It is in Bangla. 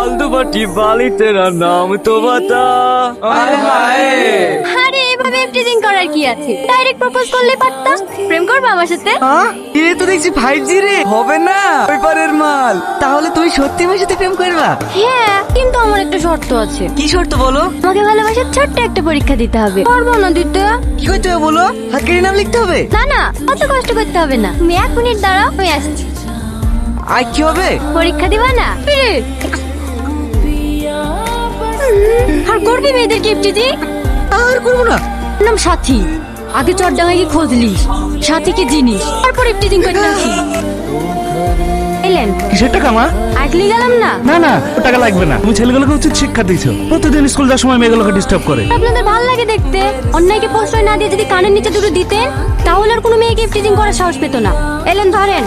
ফালতু বাটি বালি তেরা নাম তো বাতা আরে হায় আরে এভাবে এফটিজিং করার কি আছে? ডাইরেক্ট প্রপোজ করলে পারতাম। প্রেম করবে আমার সাথে? হ্যাঁ? এ তো দেখছি ফাইভ জি রে। হবে না। পেপারের মাল। তাহলে তুমি সত্যি আমার সাথে প্রেম করবা? হ্যাঁ কিন্তু আমার একটা শর্ত আছে। কি শর্ত বলো? তোমাকে ভালোবাসার ছোট্ট একটা পরীক্ষা দিতে হবে। পারব না দিতে। কি করতে হবে বলো? হাতকারি নাম লিখতে হবে? না না অত কষ্ট করতে হবে না। তুমি এক মিনিট দাঁড়াও আমি আসছি। আর কি হবে? পরীক্ষা দিবা না? করবি মেয়েদের ইফটিজিং আর করব না। নাম সাথী। আগে চটডাঙ্গায় গিয়ে খোঁজ লিস সাথী কি জিনিস। তারপর ইফটিজিং করতে আসি এলেন। কিসের টাকা মা? আগলি গেলাম না? না না টাকা লাগবে না। তুমি ছেলেগুলোকে উচিত শিক্ষা দিয়েছ। প্রতিদিন স্কুল যাওয়ার সময় মেয়েগুলোকে ডিস্টার্ব করে। আপনাদের ভালো লাগে দেখতে। অন্যায়কে প্রশ্রয় না দিয়ে যদি কানের নিচে দুটো দিতেন তাহলে আর কোনো মেয়েকে ইফটিজিং করার সাহস পেত না। এলেন ধরেন।